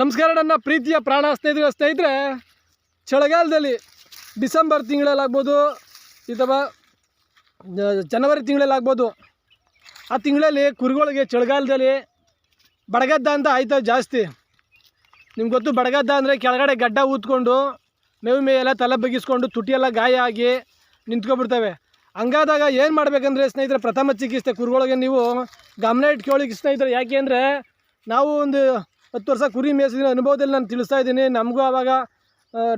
ನಮಸ್ಕಾರ ನನ್ನ ಪ್ರೀತಿಯ ಪ್ರಾಣ ಸ್ನೇಹಿತರು, ಸ್ನೇಹಿತರೆ. ಚಳಿಗಾಲದಲ್ಲಿ ಡಿಸೆಂಬರ್ ತಿಂಗಳಲ್ಲಾಗ್ಬೋದು, ಅಥವಾ ಜನವರಿ ತಿಂಗಳಲ್ಲಾಗ್ಬೋದು, ಆ ತಿಂಗಳಲ್ಲಿ ಕುರಿಗಳಿಗೆ ಚಳಿಗಾಲದಲ್ಲಿ ಬಡಗದ್ದ ಅಂತ ಆಯ್ತವೆ ಜಾಸ್ತಿ. ನಿಮ್ಗೆ ಗೊತ್ತು, ಬಡಗದ್ದ ಅಂದರೆ ಕೆಳಗಡೆ ಗಡ್ಡ ಊದ್ಕೊಂಡು, ಮೇವು ಮೇಯೆಲ್ಲ ತಲೆ ಬಗ್ಗಿಸ್ಕೊಂಡು ತುಟಿಯೆಲ್ಲ ಗಾಯ ಆಗಿ ನಿಂತ್ಕೊಬಿಡ್ತವೆ. ಹಂಗಾದಾಗ ಏನು ಮಾಡಬೇಕಂದ್ರೆ ಸ್ನೇಹಿತರೆ, ಪ್ರಥಮ ಚಿಕಿತ್ಸೆ ಕುರುಗಳಿಗೆ ನೀವು ಗಮನ ಇಟ್ಕೊಳ್ಳಿ ಸ್ನೇಹಿತರೆ, ಯಾಕೆ ಅಂದರೆ ನಾವು ಒಂದು ಹತ್ತು ವರ್ಷ ಕುರಿ ಮೇಯಿಸಿದ ಅನುಭವದಲ್ಲಿ ನಾನು ತಿಳಿಸ್ತಾ ಇದ್ದೀನಿ. ನಮಗೂ ಆವಾಗ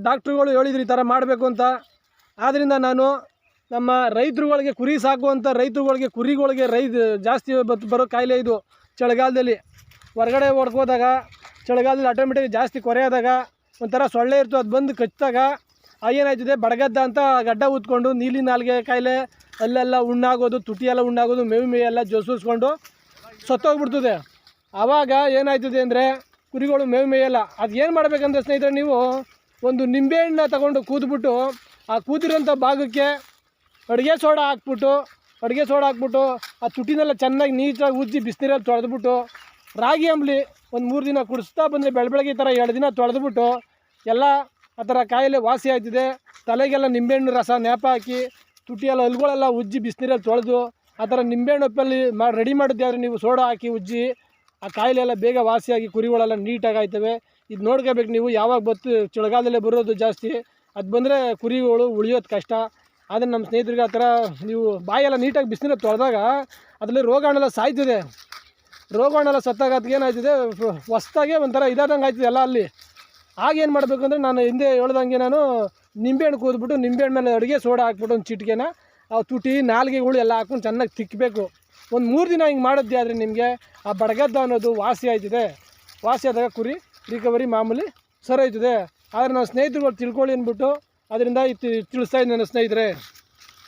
ಡಾಕ್ಟ್ರುಗಳು ಹೇಳಿದ್ರು ಈ ಥರ ಮಾಡಬೇಕು ಅಂತ. ಆದ್ದರಿಂದ ನಾನು ನಮ್ಮ ರೈತರುಗಳಿಗೆ ಕುರಿ ಸಾಕುವಂಥ ರೈತರುಗಳಿಗೆ, ಕುರಿಗಳಿಗೆ ರೈ ಜಾಸ್ತಿ ಬರೋ ಕಾಯಿಲೆ ಇದು ಚಳಿಗಾಲದಲ್ಲಿ. ಹೊರಗಡೆ ಹೊಡ್ಕೋದಾಗ, ಚಳಿಗಾಲದಲ್ಲಿ ಆಟೋಮೆಟಿಕ್ ಜಾಸ್ತಿ ಕೊರೆಯಾದಾಗ, ಒಂಥರ ಸೊಳ್ಳೆ ಇರ್ತು, ಅದು ಬಂದು ಕಚ್ಚಿದಾಗ ಏನಾಯ್ತದೆ, ಬಡಗದ್ದ ಅಂತ ಗಡ್ಡ ಊದ್ಕೊಂಡು ನೀಲಿ ನಾಲ್ಗೆ ಕಾಯಿಲೆ, ಅಲ್ಲೆಲ್ಲ ಉಣ್ಣಾಗೋದು ತುಟಿಯೆಲ್ಲ ಉಣ್ಣಾಗೋದು, ಮೇವು ಮೇಯೆಲ್ಲ ಜೋಸೂಸ್ಕೊಂಡು ಸತ್ತೋಗ್ಬಿಡ್ತದೆ. ಆವಾಗ ಏನಾಯ್ತದೆ ಅಂದರೆ ಕುರಿಗಳು ಮೇವು ಮೇಯಲ್ಲ. ಅದು ಏನು ಮಾಡಬೇಕಂದ್ರೆ ಸ್ನೇಹಿತರೆ ನೀವು ಒಂದು ನಿಂಬೆಹಣ್ಣ ತಗೊಂಡು ಕೂದ್ಬಿಟ್ಟು ಆ ಕೂದಿರೋಂಥ ಭಾಗಕ್ಕೆ ಅಡುಗೆ ಸೋಡಾ ಹಾಕ್ಬಿಟ್ಟು, ಅಡುಗೆ ಸೋಡಾ ಹಾಕ್ಬಿಟ್ಟು, ಆ ತುಟಿನೆಲ್ಲ ಚೆನ್ನಾಗಿ ನೀಟಾಗಿ ಉಜ್ಜಿ ಬಿಸಿನೀರಲ್ಲಿ ತೊಳೆದ್ಬಿಟ್ಟು, ರಾಗಿ ಅಂಬಲಿ ಒಂದು ಮೂರು ದಿನ ಕುಡಿಸ್ತಾ ಬಂದರೆ ಬೆಳ ಬೆಳಗ್ಗೆ ಈ ಥರ ಎರಡು ದಿನ ತೊಳೆದ್ಬಿಟ್ಟು ಎಲ್ಲ ಆ ಥರ ಕಾಯಿಲೆ ವಾಸಿ ಆಯ್ತಿದೆ ತಲೆಗೆಲ್ಲ ನಿಂಬೆಹಣ್ಣು ರಸ ನೇಪ ಹಾಕಿ ತುಟಿಯೆಲ್ಲ ಹಲ್ಗಳೆಲ್ಲ ಉಜ್ಜಿ ಬಿಸಿನೀರಲ್ಲಿ ತೊಳೆದು, ಆ ಥರ ನಿಂಬೆಹಣ್ಣು ಉಪ್ಪಲ್ಲಿ ಮಾ ರೆಡಿ ಮಾಡಿದ್ದೆ ಆದರೆ ನೀವು ಸೋಡಾ ಹಾಕಿ ಉಜ್ಜಿ ಆ ಕಾಯಿಲೆ ಎಲ್ಲ ಬೇಗ ವಾಸಿಯಾಗಿ ಕುರಿಗಳೆಲ್ಲ ನೀಟಾಗಿ ಆಯ್ತವೆ ಇದು ನೋಡ್ಕೋಬೇಕು ನೀವು, ಯಾವಾಗ ಬತ್ತು ಚಳಿಗಾಲದಲ್ಲೇ ಬರೋದು ಜಾಸ್ತಿ. ಅದು ಬಂದರೆ ಕುರಿಗಳು ಉಳಿಯೋದು ಕಷ್ಟ. ಆದರೆ ನಮ್ಮ ಸ್ನೇಹಿತರಿಗೆ ಆ ಥರ ನೀವು ಬಾಯೆಲ್ಲ ನೀಟಾಗಿ ಬಿಸಿನೀರು ತೊಳೆದಾಗ ಅದರಲ್ಲಿ ರೋಗಾಣೆಲ್ಲ ಸಾಯ್ತಿದೆ. ರೋಗಾಣೆಲ್ಲ ಸತ್ತಾಗ ಅದಕ್ಕೆ ಏನಾಯ್ತಿದೆ, ಹೊಸ್ದಾಗೆ ಒಂಥರ ಇದಾದಂಗೆ ಆಯ್ತಿದೆ ಎಲ್ಲ ಅಲ್ಲಿ. ಆಗೇನು ಮಾಡಬೇಕು ಅಂದರೆ ನಾನು ಹಿಂದೆ ಹೇಳ್ದಂಗೆ ನಾನು ನಿಂಬೆಹಣ್ಣು ಕೂದ್ಬಿಟ್ಟು ನಿಂಬೆಹಣ್ಣು ಮೇಲೆ ಅಡುಗೆ ಸೋಡಾ ಹಾಕ್ಬಿಟ್ಟು ಒಂದು ಚಿಟಿಕೆನ, ಆ ತುಟಿ ನಾಲ್ಗೆಗಳು ಎಲ್ಲ ಹಾಕ್ಕೊಂಡು ಚೆನ್ನಾಗಿ ತಿಕ್ಕಬೇಕು ಒಂದು ಮೂರು ದಿನ ಹಿಂಗೆ ಮಾಡಿದ್ದೆ ಆದರೆ ನಿಮಗೆ. ಆ ಬಡಗದ್ದ ಅನ್ನೋದು ವಾಸಿ ಆಯ್ತಿದೆ. ವಾಸಿ ಆದಾಗ ಕುರಿ ರಿಕವರಿ ಮಾಮೂಲಿ ಸರಿ ಆಯ್ತಿದೆ. ಆದರೆ ನಾವು ಸ್ನೇಹಿತರುಗಳು ತಿಳ್ಕೊಳ್ಳಿ ಅಂದ್ಬಿಟ್ಟು, ಅದರಿಂದ ಇದು ತಿಳಿಸ್ತಾ ಇದ್ದೀನಿ ನನ್ನ ಸ್ನೇಹಿತರೆ.